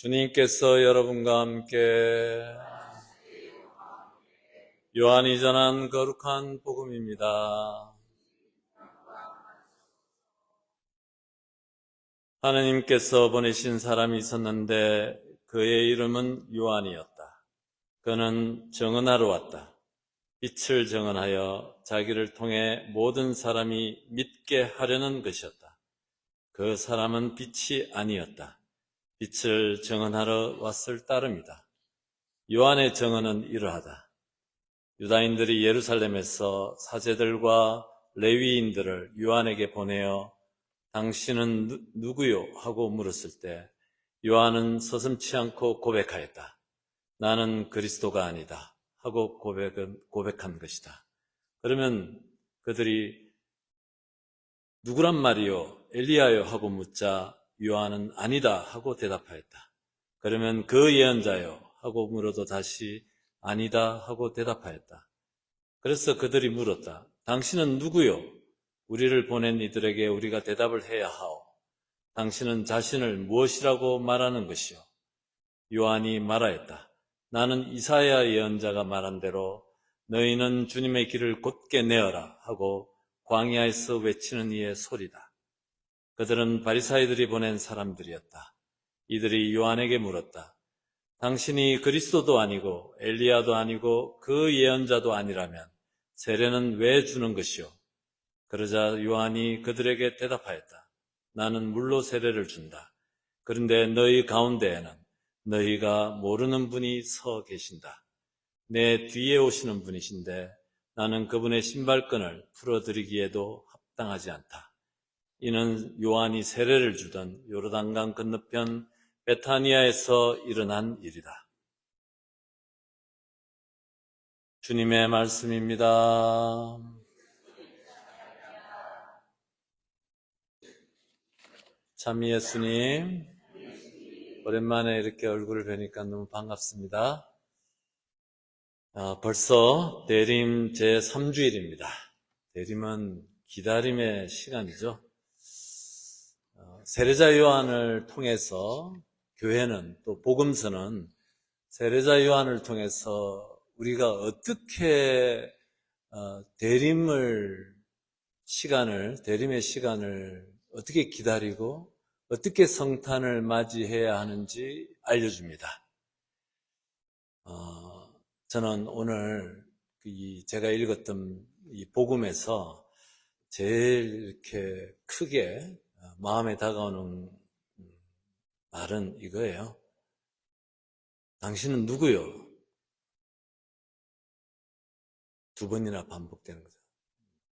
주님께서 여러분과 함께 요한이 전한 거룩한 복음입니다. 하느님께서 보내신 사람이 있었는데 그의 이름은 요한이었다. 그는 정언하러 왔다. 빛을 정언하여 자기를 통해 모든 사람이 믿게 하려는 것이었다. 그 사람은 빛이 아니었다. 빛을 정언하러 왔을 따름이다. 요한의 정언은 이러하다. 유다인들이 예루살렘에서 사제들과 레위인들을 요한에게 보내어 당신은 누- 누구요? 하고 물었을 때 요한은 서슴치 않고 고백하였다. 나는 그리스도가 아니다. 하고 고백은, 고백한 것이다. 그러면 그들이 누구란 말이요? 엘리야요? 하고 묻자 요한은 아니다 하고 대답하였다. 그러면 그 예언자요? 하고 물어도 다시 아니다 하고 대답하였다. 그래서 그들이 물었다. 당신은 누구요? 우리를 보낸 이들에게 우리가 대답을 해야 하오. 당신은 자신을 무엇이라고 말하는 것이요? 요한이 말하였다. 나는 이사야 예언자가 말한 대로 너희는 주님의 길을 곧게 내어라 하고 광야에서 외치는 이의 소리다. 그들은 바리사이들이 보낸 사람들이었다. 이들이 요한에게 물었다. 당신이 그리스도도 아니고 엘리야도 아니고 그 예언자도 아니라면 세례는 왜 주는 것이오? 그러자 요한이 그들에게 대답하였다. 나는 물로 세례를 준다. 그런데 너희 가운데에는 너희가 모르는 분이 서 계신다. 내 뒤에 오시는 분이신데 나는 그분의 신발끈을 풀어드리기에도 합당하지 않다. 이는 요한이 세례를 주던 요르단강 건너편 베타니아에서 일어난 일이다. 주님의 말씀입니다. 참 예수님, 오랜만에 이렇게 얼굴을 뵈니까 너무 반갑습니다. 아, 벌써 대림 제3주일입니다. 대림은 기다림의 시간이죠. 어, 세례자 요한을 통해서 교회는 또 복음서는 세례자 요한을 통해서 우리가 어떻게 어, 대림을 시간을 대림의 시간을 어떻게 기다리고 어떻게 성탄을 맞이해야 하는지 알려줍니다. 어, 저는 오늘 이 제가 읽었던 이 복음에서 제일 이렇게 크게 마음에 다가오는 말은 이거예요. 당신은 누구요? 두 번이나 반복되는 거죠.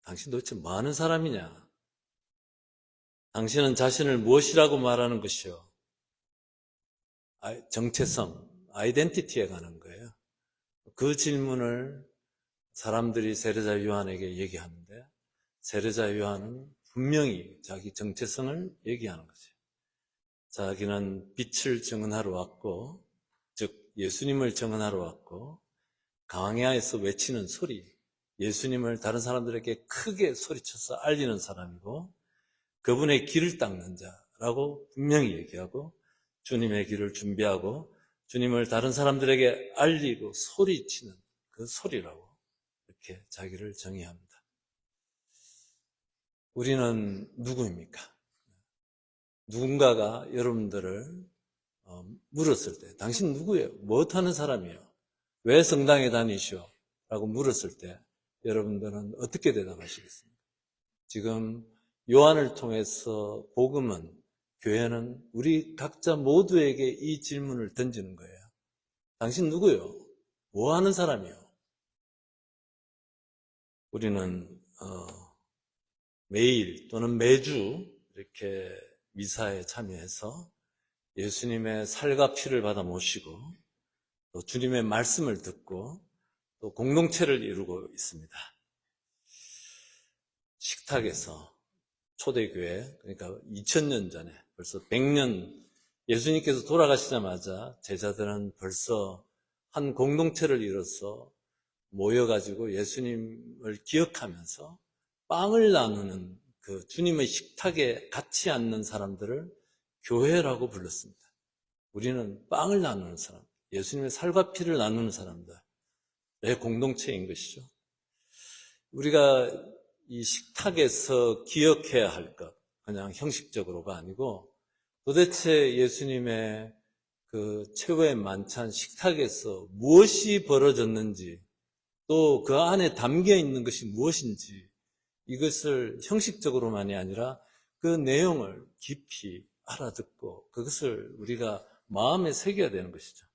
당신 도대체 뭐 하는 사람이냐? 당신은 자신을 무엇이라고 말하는 것이요? 아, 정체성, 아이덴티티에 관한 거예요. 그 질문을 사람들이 세례자 요한에게 얘기하는데 세례자 요한은 분명히 자기 정체성을 얘기하는 거죠. 자기는 빛을 증언하러 왔고, 즉 예수님을 증언하러 왔고, 광야에서 외치는 소리, 예수님을 다른 사람들에게 크게 소리쳐서 알리는 사람이고, 그분의 길을 닦는 자라고 분명히 얘기하고, 주님의 길을 준비하고, 주님을 다른 사람들에게 알리고 소리치는 그 소리라고 이렇게 자기를 정의합니다. 우리는 누구입니까? 누군가가 여러분들을 어, 물었을 때, 당신 누구예요? 무엇하는 사람이에요? 왜 성당에 다니시오? 라고 물었을 때, 여러분들은 어떻게 대답하시겠습니까? 지금 요한을 통해서 복음은, 교회는 우리 각자 모두에게 이 질문을 던지는 거예요. 당신 누구요? 뭐 하는 사람이요? 우리는, 어, 매일 또는 매주 이렇게 미사에 참여해서 예수님의 살과 피를 받아 모시고 또 주님의 말씀을 듣고 또 공동체를 이루고 있습니다. 식탁에서 초대교회, 그러니까 2000년 전에 벌써 100년 예수님께서 돌아가시자마자 제자들은 벌써 한 공동체를 이뤄서 모여가지고 예수님을 기억하면서 빵을 나누는 그 주님의 식탁에 같이 앉는 사람들을 교회라고 불렀습니다. 우리는 빵을 나누는 사람, 예수님의 살과 피를 나누는 사람들의 공동체인 것이죠. 우리가 이 식탁에서 기억해야 할 것, 그냥 형식적으로가 아니고 도대체 예수님의 그 최후의 만찬 식탁에서 무엇이 벌어졌는지 또 그 안에 담겨 있는 것이 무엇인지 이것을 형식적으로만이 아니라 그 내용을 깊이 알아듣고 그것을 우리가 마음에 새겨야 되는 것이죠.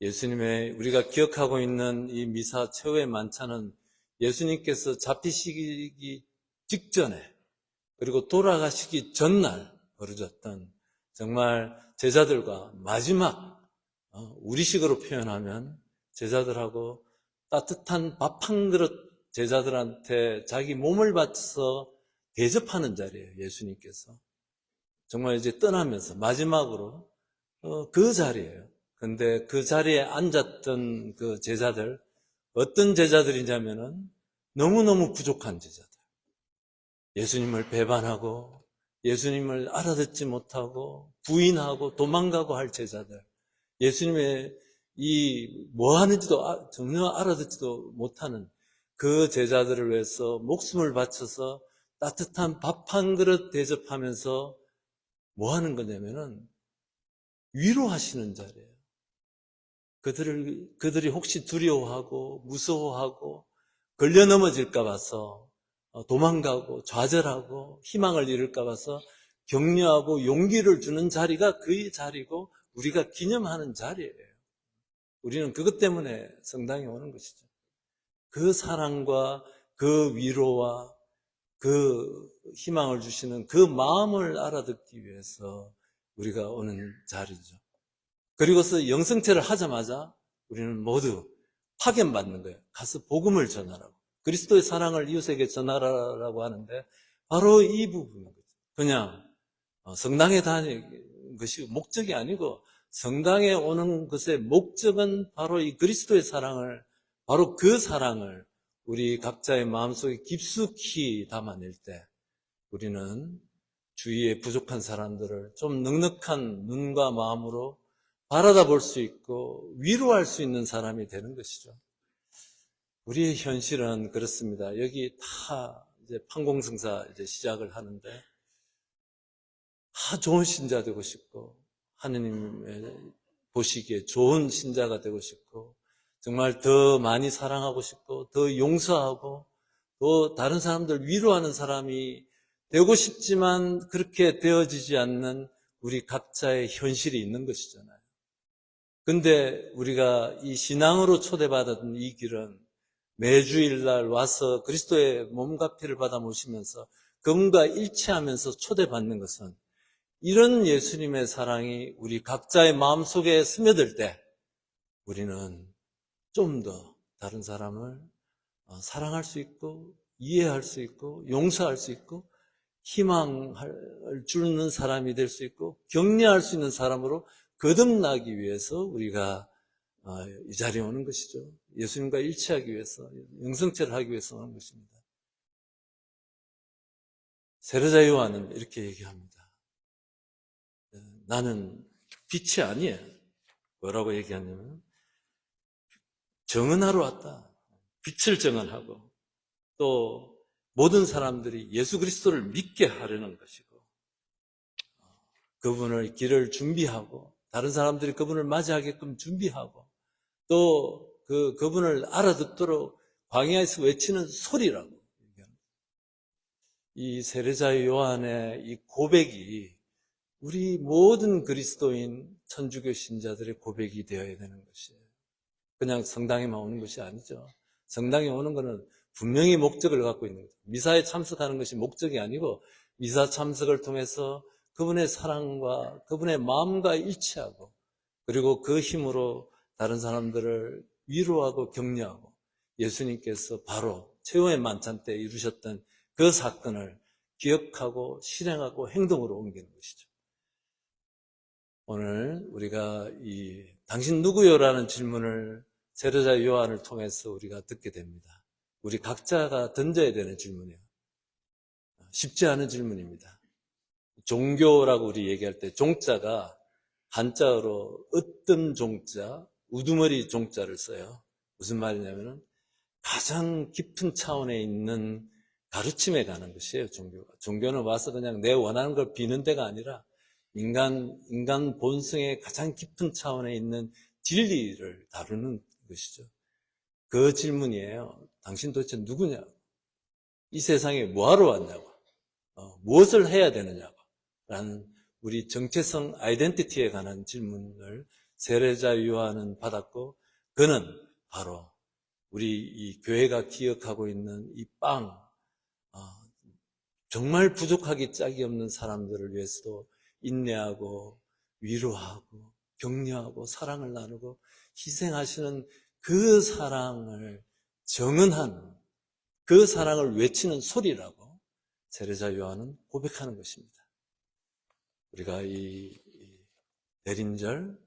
예수님의 우리가 기억하고 있는 이 미사 최후의 만찬은 예수님께서 잡히시기 직전에 그리고 돌아가시기 전날 벌어졌던 정말 제자들과 마지막 어, 우리식으로 표현하면 제자들하고 따뜻한 밥 한 그릇 제자들한테 자기 몸을 바쳐서 대접하는 자리예요. 예수님께서 정말 이제 떠나면서 마지막으로 어, 그 자리예요. 근데 그 자리에 앉았던 그 제자들 어떤 제자들이냐면은 너무너무 부족한 제자들. 예수님을 배반하고 예수님을 알아듣지 못하고 부인하고 도망가고 할 제자들. 예수님의 이 뭐 하는지도 아- 전혀 알아듣지도 못하는 그 제자들을 위해서 목숨을 바쳐서 따뜻한 밥 한 그릇 대접하면서 뭐 하는 거냐면은 위로하시는 자리예요. 그들을, 그들이 혹시 두려워하고 무서워하고 걸려 넘어질까 봐서 어, 도망가고 좌절하고 희망을 잃을까 봐서 격려하고 용기를 주는 자리가 그의 자리고 우리가 기념하는 자리예요. 우리는 그것 때문에 성당에 오는 것이죠. 그 사랑과 그 위로와 그 희망을 주시는 그 마음을 알아듣기 위해서 우리가 오는 자리죠. 그리고서 영성체를 하자마자 우리는 모두 파견받는 거예요. 가서 복음을 전하라고. 그리스도의 사랑을 이웃에게 전하라고 하는데 바로 이 부분인 거죠. 그냥 어, 성당에 다니는 것이 목적이 아니고 성당에 오는 것의 목적은 바로 이 그리스도의 사랑을 바로 그 사랑을 우리 각자의 마음속에 깊숙이 담아낼 때 우리는 주위의 부족한 사람들을 좀 넉넉한 눈과 마음으로 바라다 볼 수 있고 위로할 수 있는 사람이 되는 것이죠. 우리의 현실은 그렇습니다. 여기 다 이제 판공승사 이제 시작을 하는데 다 좋은 신자 되고 싶고 하느님의 보시기에 좋은 신자가 되고 싶고 정말 더 많이 사랑하고 싶고 더 용서하고 또 다른 사람들 위로하는 사람이 되고 싶지만 그렇게 되어지지 않는 우리 각자의 현실이 있는 것이잖아요. 근데 우리가 이 신앙으로 초대받은 이 길은 매주일 날 와서 그리스도의 몸과 피를 받아 모시면서 그분과 일치하면서 초대받는 것은 이런 예수님의 사랑이 우리 각자의 마음속에 스며들 때 우리는 좀 더 다른 사람을 어, 사랑할 수 있고 이해할 수 있고 용서할 수 있고 희망을 주는 사람이 될 수 있고 격려할 수 있는 사람으로 거듭나기 위해서 우리가 어, 이 자리에 오는 것이죠. 예수님과 일치하기 위해서, 영성체를 하기 위해서 오는 것입니다. 세례자 요한은 이렇게 얘기합니다. 어, 나는 빛이 아니에요. 뭐라고 얘기하냐면, 정언하러 왔다. 빛을 정언하고, 또 모든 사람들이 예수 그리스도를 믿게 하려는 것이고, 어, 그분을 길을 준비하고, 다른 사람들이 그분을 맞이하게끔 준비하고, 또 그, 그분을 알아듣도록 광야에서 외치는 소리라고 얘기합니다. 이 세례자 요한의 이 고백이 우리 모든 그리스도인 천주교 신자들의 고백이 되어야 되는 것이에요. 그냥 성당에만 오는 것이 아니죠. 성당에 오는 것은 분명히 목적을 갖고 있는 거죠. 미사에 참석하는 것이 목적이 아니고 미사 참석을 통해서 그분의 사랑과 그분의 마음과 일치하고 그리고 그 힘으로 다른 사람들을 위로하고 격려하고 예수님께서 바로 최후의 만찬 때 이루셨던 그 사건을 기억하고 실행하고 행동으로 옮기는 것이죠. 오늘 우리가 이 당신 누구요라는 질문을 세례자 요한을 통해서 우리가 듣게 됩니다. 우리 각자가 던져야 되는 질문이에요. 쉽지 않은 질문입니다. 종교라고 우리 얘기할 때 종자가 한자어로 어떤 종자, 우두머리 종자를 써요. 무슨 말이냐면은 가장 깊은 차원에 있는 가르침에 가는 것이에요, 종교가. 종교는 와서 그냥 내 원하는 걸 비는 데가 아니라 인간, 인간 본성의 가장 깊은 차원에 있는 진리를 다루는 것이죠. 그 질문이에요. 당신 도대체 누구냐? 이 세상에 뭐하러 왔냐고? 어, 무엇을 해야 되느냐고? 라는 우리 정체성 아이덴티티에 관한 질문을 세례자 요한은 받았고, 그는 바로 우리 이 교회가 기억하고 있는 이 빵, 어, 정말 부족하기 짝이 없는 사람들을 위해서도 인내하고 위로하고 격려하고 사랑을 나누고 희생하시는 그 사랑을 정은한 그 사랑을 외치는 소리라고 세례자 요한은 고백하는 것입니다. 우리가 이이 대림절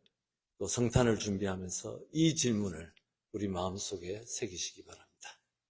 또 성탄을 준비하면서 이 질문을 우리 마음속에 새기시기 바랍니다.